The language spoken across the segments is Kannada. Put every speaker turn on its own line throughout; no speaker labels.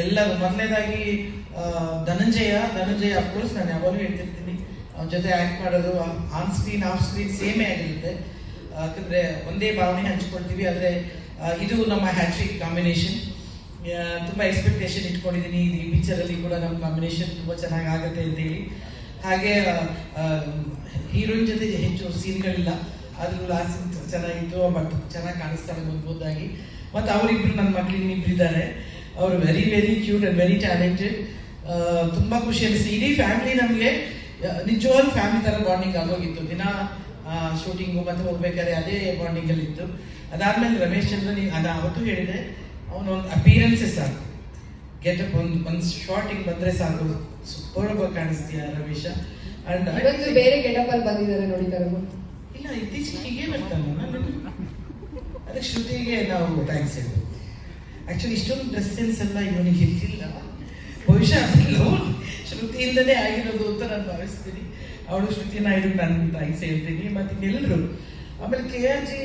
ಎಲ್ಲರೂ ಮೊದಲನೇದಾಗಿ ಧನಂಜಯ ಧನಂಜಯ ಅಫ್ಕೋರ್ಸ್ ನಾನು ಯಾವಾಗಲೂ ಹೇಳ್ತಿರ್ತೀನಿ. ಅವನ ಜೊತೆ ಆ್ಯಕ್ಟ್ ಮಾಡೋದು ಆನ್ ಸ್ಕ್ರೀನ್ ಆಫ್ ಸ್ಕ್ರೀನ್ ಸೇಮೇ ಆಗಿರುತ್ತೆ. ಯಾಕಂದರೆ ಒಂದೇ ಭಾವನೆ ಹಂಚ್ಕೊಳ್ತೀವಿ, ಆದರೆ ಇದು ನಮ್ಮ ಹ್ಯಾಟ್ರಿಕ್ ಕಾಂಬಿನೇಷನ್ ತುಂಬ ಎಕ್ಸ್ಪೆಕ್ಟೇಷನ್ ಇಟ್ಕೊಂಡಿದ್ದೀನಿ ಈ ಪಿಕ್ಚರಲ್ಲಿ ಕೂಡ ನಮ್ಮ ಕಾಂಬಿನೇಷನ್ ತುಂಬ ಚೆನ್ನಾಗಿ ಆಗುತ್ತೆ ಅಂತೇಳಿ ಹಾಗೆ ಹೀರೋಯಿನ್ ಜೊತೆ ಹೆಚ್ಚು ಸೀನ್ಗಳಿಲ್ಲ. ಆದರೂ ಲಾಸ್ಟ್ ಚೆನ್ನಾಗಿತ್ತು, ಬಟ್ ಚೆನ್ನಾಗಿ ಕಾಣಿಸ್ತಾರೆ ಮುಂದಾಗಿ ಮತ್ತು ಅವರಿಬ್ರು ನನ್ನ ಮಕ್ಕಳಿಗೆ ಇನ್ನಿಬ್ರು ಇದ್ದಾರೆ ಅವರು very very cute and very talented ತುಂಬ ಖುಷಿ ಅನಿಸ್ತು ಇಡೀ ಫ್ಯಾಮಿಲಿ ನಮಗೆ ನಿಜವಾಗ್ಲೂ ಫ್ಯಾಮಿಲಿ ಥರ ಬಾಂಡಿಂಗ್ ಆಗೋಗಿತ್ತು. ದಿನ ಶೂಟಿಂಗು ಮತ್ತೆ ಹೋಗ್ಬೇಕಾದ್ರೆ ಅದೇ ಬಾಂಡಿಂಗಲ್ಲಿ ಇತ್ತು. ಅದಾದ್ಮೇಲೆ ರಮೇಶ್ ಚಂದ್ರ ಅದು ಅವತ್ತು ಹೇಳಿದೆ ಅವನೊಂದು ಅಪಿಯರೆನ್ಸೇ ಸಾಕು. ಗೆಟಪ್ ಒಂದು ಒಂದು ಶಾರ್ಟಿಂಗ್ ಬಂದರೆ ಸಾಕು. ಸೂಪರ್ ಕಾಣಿಸ್ತೀಯ ರಮೇಶ. ಅಂಡ್
ಇವತ್ತು ಬೇರೆ ಗೆಟಪ್ ಅಲ್ಲಿ ಬಂದಿದ್ದಾರೆ ನೋಡಿ ಕರಗು
ಇಲ್ಲ ಇತ್ತೀಚೆಗೆ ಹೀಗೆ ಬರ್ತಾನೆ ಅದಕ್ಕೆ ಶ್ರುತಿಗೆ ನಾವು ಥ್ಯಾಂಕ್ಸ್ ಹೇಳ್ಬೋದು. ಆ್ಯಕ್ಚುಲಿ ಇಷ್ಟೊಂದು ಡ್ರೆಸ್ ಸೆನ್ಸ್ ಎಲ್ಲ ಇವನಿಗೆ ಇರಲಿಲ್ಲ. ಬಹುಶಃ ಅದೆಲ್ಲವೂ ಶ್ರುತಿಯಿಂದನೇ ಆಗಿರೋದು ಅಂತ ನಾನು ಭಾವಿಸ್ತೀನಿ. ಅವಳು ಶ್ರುತಿನ ನಾಯ್ಡು ನಾನು ತಾಯಿ ಸೇರ್ತೀನಿ ಮತ್ತು ಇನ್ನೆಲ್ಲರೂ ಆಮೇಲೆ ಕೆ ಆರ್ ಜಿ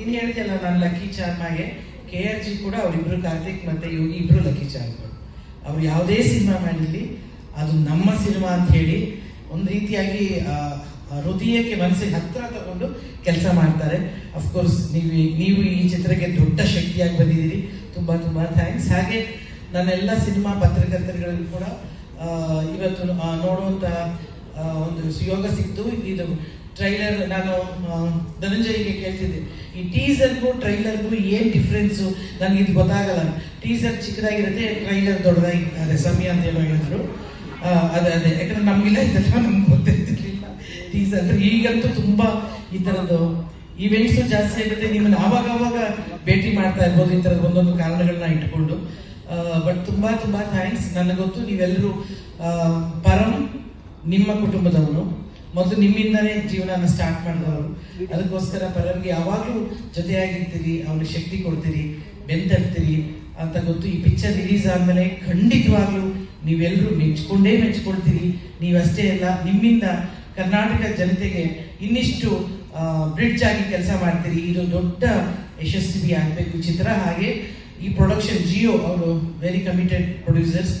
ಇನ್ನು ಹೇಳ್ತಿಯಲ್ಲ ನಾನು ಲಕ್ಕಿ ಚಾರ್ಮಾಗೆ. ಕೆ ಆರ್ ಜಿ ಕೂಡ ಅವರಿಬ್ರು ಕಾರ್ತಿಕ್ ಮತ್ತು ಯೋಗಿ ಇಬ್ಬರು ಲಕ್ಕಿ ಚಾರ್ಮಗಳು ಅವ್ರು ಯಾವುದೇ ಸಿನಿಮಾ ಮಾಡಿರಲಿ, ಅದು ನಮ್ಮ ಸಿನಿಮಾ ಅಂತ ಹೇಳಿ ಒಂದು ರೀತಿಯಾಗಿ ಹೃದಯಕ್ಕೆ ಮನಸ್ಸಿಗೆ ಹತ್ರ ತಗೊಂಡು ಕೆಲಸ ಮಾಡ್ತಾರೆ. ಅಫ್ಕೋರ್ಸ್ ನೀವು ನೀವು ಈ ಚಿತ್ರಕ್ಕೆ ದೊಡ್ಡ ಶಕ್ತಿಯಾಗಿ ಬಂದಿದ್ದೀರಿ. ತುಂಬ ತುಂಬ ಥ್ಯಾಂಕ್ಸ್ ಹಾಗೆ ನನ್ನೆಲ್ಲ ಸಿನಿಮಾ ಪತ್ರಕರ್ತರುಗಳಿಗೂ ಕೂಡ ಇವತ್ತು ನೋಡುವಂಥ ಒಂದು ಸುಯೋಗ ಸಿಕ್ತು ಇದು ಟ್ರೈಲರ್ ನಾನು ಧನಂಜಯಿಗೆ ಕೇಳ್ತಿದ್ದೆ. ಈ ಟೀಸರ್ಗೂ ಟ್ರೈಲರ್ಗೂ ಏನು ಡಿಫ್ರೆನ್ಸು ನನಗೆ ಇದು ಗೊತ್ತಾಗಲ್ಲ. ಟೀಸರ್ ಚಿಕ್ಕದಾಗಿರುತ್ತೆ ಟ್ರೈಲರ್ ದೊಡ್ಡದಾಗಿ ಅದೇ ಸಮಯ ಅಂತ ಹೇಳೋ ಹೇಳಿದ್ರು. ಅದೇ ಅದೇ. ಯಾಕಂದ್ರೆ ನಮಗಿಲ್ಲ, ಇದೆಲ್ಲ ನಮ್ಗೆ ಗೊತ್ತಿರ್ತಿರ್ಲಿಲ್ಲ. ಟೀಸರ್ ಈಗಂತೂ ತುಂಬಾ ಈ ತರದ್ದು ಇವೆಂಟ್ಸು ಜಾಸ್ತಿ ಆಗುತ್ತೆ. ನಿಮ್ಮನ್ನ ಆವಾಗ ಅವಾಗ ಭೇಟಿ ಮಾಡ್ತಾ ಇರ್ಬೋದು ಈ ಥರದ ಒಂದೊಂದು ಕಾರಣಗಳನ್ನ ಇಟ್ಕೊಂಡು. ಬಟ್ ತುಂಬಾ ತುಂಬಾ ಥ್ಯಾಂಕ್ಸ್ ನನಗೆ ಗೊತ್ತು ನೀವೆಲ್ಲರೂ ಪರಂ ನಿಮ್ಮ ಕುಟುಂಬದವರು ಮೊದಲು ನಿಮ್ಮಿಂದನೇ ಜೀವನ ಸ್ಟಾರ್ಟ್ ಮಾಡಿದವರು. ಅದಕ್ಕೋಸ್ಕರ ಪರಂಗೆ ಯಾವಾಗಲೂ ಜೊತೆಯಾಗಿರ್ತೀರಿ, ಅವ್ರಿಗೆ ಶಕ್ತಿ ಕೊಡ್ತೀರಿ ಬೆಂತರ್ತೀರಿ ಅಂತ ಗೊತ್ತು. ಈ ಪಿಕ್ಚರ್ ರಿಲೀಸ್ ಆದಮೇಲೆ ಖಂಡಿತವಾಗ್ಲೂ ನೀವೆಲ್ಲರೂ ಮೆಚ್ಕೊಂಡೇ ಮೆಚ್ಕೊಳ್ತೀರಿ. ನೀವಷ್ಟೇ ಅಲ್ಲ, ನಿಮ್ಮಿಂದ ಕರ್ನಾಟಕ ಜನತೆಗೆ ಇನ್ನಿಷ್ಟು ಬ್ರಿಡ್ಜ್ ಆಗಿ ಕೆಲಸ ಮಾಡ್ತೀರಿ. ಇದು ದೊಡ್ಡ ಯಶಸ್ವಿ ಆಗಬೇಕು ಚಿತ್ರ ಹಾಗೆ ಈ ಪ್ರೊಡಕ್ಷನ್ ಜಿಯೋ ಅವರು ವೆರಿ ಕಮಿಟೆಡ್ ಪ್ರೊಡ್ಯೂಸರ್ಸ್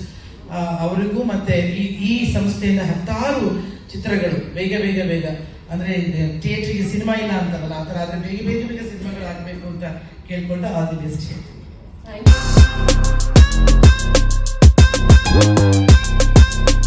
ಅವರಿಗೂ ಮತ್ತೆ ಈ ಈ ಸಂಸ್ಥೆಯಿಂದ ಹತ್ತಾರು ಚಿತ್ರಗಳು, ಬೇಗ ಬೇಗ ಬೇಗ. ಅಂದ್ರೆ ಥಿಯೇಟ್ರಿಗೆ ಸಿನಿಮಾ ಇಲ್ಲ ಅಂತಾರಲ್ಲ ಆ ಥರ ಆದರೆ ಬೇಗ ಬೇಗ ಬೇಗ ಸಿನಿಮಾಗಳು ಆಗಬೇಕು ಅಂತ ಕೇಳ್ಕೊಂಡು ಆಲ್ ದಿ ಬೆಸ್ಟ್ ಹೇಳ್ತೀನಿ.